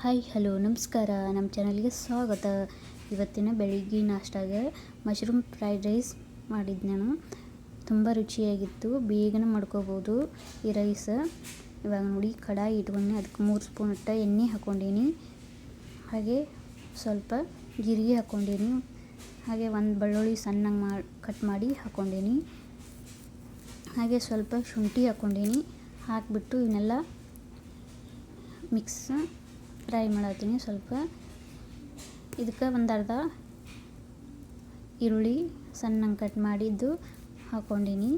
Hi, hello, ನಮಸ್ಕಾರ. ನಮ್ಮ ಚಾನಲ್ಗೆ ಸ್ವಾಗತ. ಇವತ್ತಿನ ಬೆಳಿಗ್ಗೆ ನಾಷ್ಟಾಗೆ ಮಶ್ರೂಮ್ ಫ್ರೈಡ್ ರೈಸ್ ಮಾಡಿದ್ದು ನಾನು. ತುಂಬ ರುಚಿಯಾಗಿತ್ತು. ಬೇಗನೆ ಮಾಡ್ಕೋಬೋದು ಈ ರೈಸ್. ಇವಾಗ ನೋಡಿ, ಕಡಾಯಿ ಇಟ್ಕೊಂಡು. ಅದಕ್ಕೆ ಮೂರು ಸ್ಪೂನ್ ಅಟ್ಟ ಎಣ್ಣೆ ಹಾಕ್ಕೊಂಡೀನಿ. ಹಾಗೆ ಸ್ವಲ್ಪ ಜೀರಿಗೆ ಹಾಕ್ಕೊಂಡೀನಿ. ಹಾಗೆ ಒಂದು ಬೆಳ್ಳುಳ್ಳಿ ಸಣ್ಣಗೆ ಮಾಡಿ ಕಟ್ ಮಾಡಿ ಹಾಕ್ಕೊಂಡೀನಿ. ಹಾಗೆ ಸ್ವಲ್ಪ ಶುಂಠಿ ಹಾಕ್ಕೊಂಡೀನಿ. ಹಾಕಿಬಿಟ್ಟು ಇವನ್ನೆಲ್ಲ ಮಿಕ್ಸ್ ಫ್ರೈ ಮಾಡತ್ತೀನಿ ಸ್ವಲ್ಪ. ಇದಕ್ಕೆ ಒಂದು ಅರ್ಧ ಈರುಳ್ಳಿ ಸಣ್ಣಗೆ ಕಟ್ ಮಾಡಿದ್ದು ಹಾಕ್ಕೊಂಡಿನಿ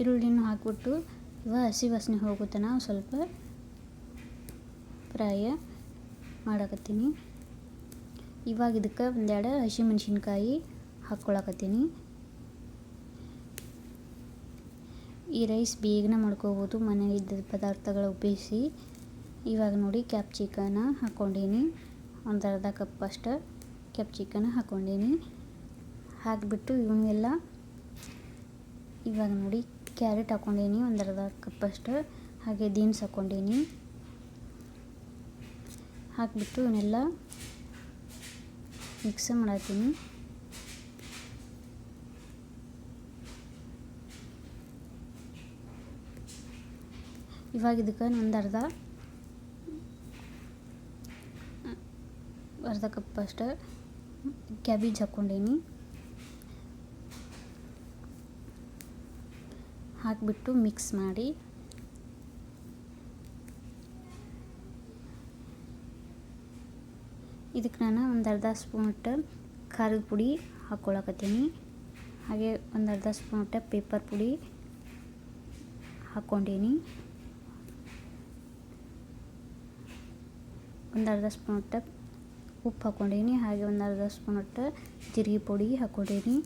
ಈರುಳ್ಳಿನೂ ಹಾಕ್ಬಿಟ್ಟು ಇವಾಗ ಹಸಿ ವಾಸನೆ ಹೋಗುತ್ತನ ಸ್ವಲ್ಪ ಫ್ರೈ ಮಾಡಕತ್ತೀನಿ. ಇವಾಗ ಇದಕ್ಕೆ ಒಂದೆರಡು ಹಸಿಮೆಣ್ಸಿನ್ಕಾಯಿ ಹಾಕ್ಕೊಳಕತ್ತೀನಿ. ಈ ರೈಸ್ ಬೇಗನೆ ಮಾಡ್ಕೋಬೋದು. ಮನೆಯಲ್ಲಿದ್ದ ಪದಾರ್ಥಗಳ ಉಪಯೋಗಿಸಿ. ಇವಾಗ ನೋಡಿ ಕ್ಯಾಪ್ ಚಿಕನ್ ಹಾಕ್ಕೊಂಡೀನಿ. ಒಂದು ಅರ್ಧ ಕಪ್ ಅಷ್ಟು ಕ್ಯಾಪ್ಸಿಕನ ಹಾಕ್ಕೊಂಡೀನಿ. ಹಾಕಿಬಿಟ್ಟು ಇವನ್ನೆಲ್ಲ ಇವಾಗ ನೋಡಿ ಕ್ಯಾರೆಟ್ ಹಾಕ್ಕೊಂಡೀನಿ. ಒಂದು ಅರ್ಧ ಕಪ್ ಅಷ್ಟು. ಹಾಗೆ ಬೀನ್ಸ್ ಹಾಕ್ಕೊಂಡೀನಿ. ಹಾಕಿಬಿಟ್ಟು ಇವನ್ನೆಲ್ಲ ಮಿಕ್ಸ್ ಮಾಡತ್ತೀನಿ ಇವಾಗ ಇದಕ್ಕೆ ಒಂದು ಅರ್ಧ. ಅರ್ಧ ಕಪ್ ಅಷ್ಟು. ಕ್ಯಾಬೇಜ್ ಹಾಕ್ಕೊಂಡೀನಿ. ಹಾಕಿಬಿಟ್ಟು ಮಿಕ್ಸ್ ಮಾಡಿ. ಇದಕ್ಕೆ ನಾನು ಒಂದು ಅರ್ಧ ಸ್ಪೂನ್ ಅಷ್ಟು ಖಾರದ ಪುಡಿ ಹಾಕ್ಕೊಳಕತ್ತೀನಿ ಹಾಗೆ ಒಂದು ಅರ್ಧ ಸ್ಪೂನ್ ಅಷ್ಟು ಪೇಪರ್ ಪುಡಿ ಹಾಕ್ಕೊಂಡೀನಿ. ಒಂದು ಅರ್ಧ ಸ್ಪೂನ್ ಅಷ್ಟು ಉಪ್ಪು ಹಾಕ್ಕೊಂಡೀನಿ ಹಾಗೆ ಒಂದು ಅರ್ಧ ಸ್ಪೂನ್ ಅಷ್ಟು ಜೀರಿಗೆ ಪುಡಿ ಹಾಕ್ಕೊಂಡೀನಿ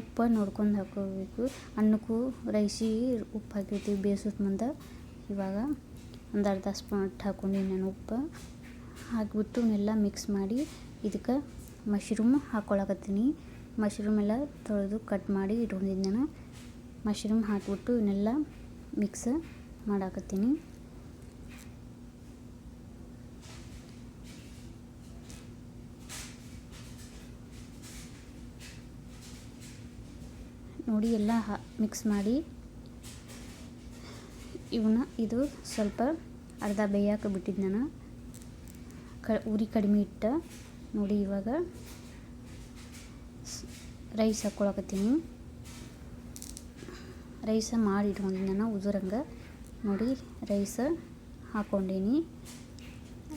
ಉಪ್ಪು ನೋಡ್ಕೊಂಡು ಹಾಕೋಬೇಕು ಅನ್ನಕ್ಕೂ ರೈಸಿಗೆ ಉಪ್ಪು ಹಾಕಿರ್ತೀವಿ ಬೇಯಿಸೋದು ಮುಂದೆ. ಇವಾಗ ಒಂದು ಅರ್ಧ ಸ್ಪೂನ್ ಅಟ್ಟ ಹಾಕ್ಕೊಂಡೀನಿ ನಾನು ಉಪ್ಪು. ಹಾಕಿಬಿಟ್ಟು ಎಲ್ಲ ಮಿಕ್ಸ್ ಮಾಡಿ ಇದಕ್ಕೆ ಮಶ್ರೂಮ್ ಹಾಕ್ಕೊಳಕತ್ತೀನಿ ಮಶ್ರೂಮ್ ಎಲ್ಲ ತೊಳೆದು ಕಟ್ ಮಾಡಿ ಇಟ್ಕೊಂಡಿದ್ದು ನಾನು. ಮಶ್ರೂಮ್ ಹಾಕಿಬಿಟ್ಟು ಇವನ್ನೆಲ್ಲ ಮಿಕ್ಸ್ ಮಾಡಾಕತ್ತೀನಿ. ನೋಡಿ, ಎಲ್ಲ ಮಿಕ್ಸ್ ಮಾಡಿ. ಇವನ್ನ ಇದು ಸ್ವಲ್ಪ ಅರ್ಧ ಬೇಯಕ್ಕೆ ಬಿಟ್ಟಿದ್ದು ನಾನು. ಕ, ಉರಿ ಕಡಿಮೆ ಇಟ್ಟ. ನೋಡಿ, ಇವಾಗ ರೈಸ್ ಹಾಕ್ಕೊಳಕತ್ತೀನಿ ರೈಸ ಮಾಡಿ ಇಟ್ಕೊಂಡಿದ್ದು ನಾನು ಉದುರಂಗೆ. ನೋಡಿ, ರೈಸ ಹಾಕ್ಕೊಂಡೀನಿ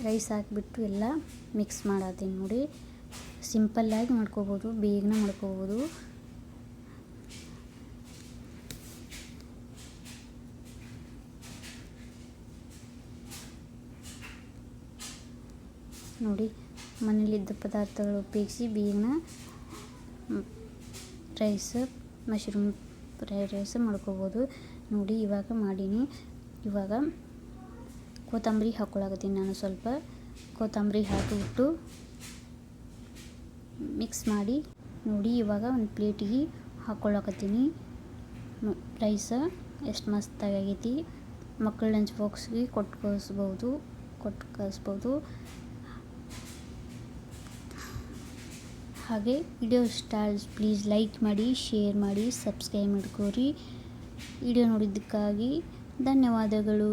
ರೈಸ್ ಹಾಕಿಬಿಟ್ಟು ಎಲ್ಲ ಮಿಕ್ಸ್ ಮಾಡತ್ತೀನಿ ನೋಡಿ. ಸಿಂಪಲ್ಲಾಗಿ ಮಾಡ್ಕೋಬೋದು, ಬೇಗನೆ ಮಾಡ್ಕೋಬೋದು. ನೋಡಿ ಮನೇಲಿದ್ದ ಪದಾರ್ಥಗಳು ಉಪಯೋಗಿಸಿ ಬೇಗನ ರೈಸ್, ಮಶ್ರೂಮ್ ಫ್ರೈಡ್ ರೈಸ್ ಮಾಡ್ಕೋಬೋದು. ನೋಡಿ, ಇವಾಗ ಮಾಡೀನಿ. ಇವಾಗ ಕೊತ್ತಂಬರಿ ಹಾಕ್ಕೊಳಕತ್ತೀನಿ ನಾನು ಸ್ವಲ್ಪ. ಕೊತ್ತಂಬರಿ ಹಾಕಿಬಿಟ್ಟು ಮಿಕ್ಸ್ ಮಾಡಿ, ನೋಡಿ, ಇವಾಗ ಒಂದು ಪ್ಲೇಟಿಗೆ ಹಾಕ್ಕೊಳಕತ್ತೀನಿ ರೈಸ ಎಷ್ಟು ಮಸ್ತಾಗಿ ಆಗೈತಿ ಮಕ್ಕಳ ಲಂಚ್ ಬಾಕ್ಸ್ಗೆ ಕೊಟ್ಟು ಕಳಿಸ್ಬೋದು ಕೊಟ್ಟು ಕಳಿಸ್ಬೋದು ಹಾಗೆ ವಿಡಿಯೋ ಇಷ್ಟ ಪ್ಲೀಸ್ ಲೈಕ್ ಮಾಡಿ ಶೇರ್ ಮಾಡಿ ಸಬ್ಸ್ಕ್ರೈಬ್ ಮಾಡ್ಕೋರಿ. ವಿಡಿಯೋ ನೋಡಿದ್ದಕ್ಕಾಗಿ ಧನ್ಯವಾದಗಳು.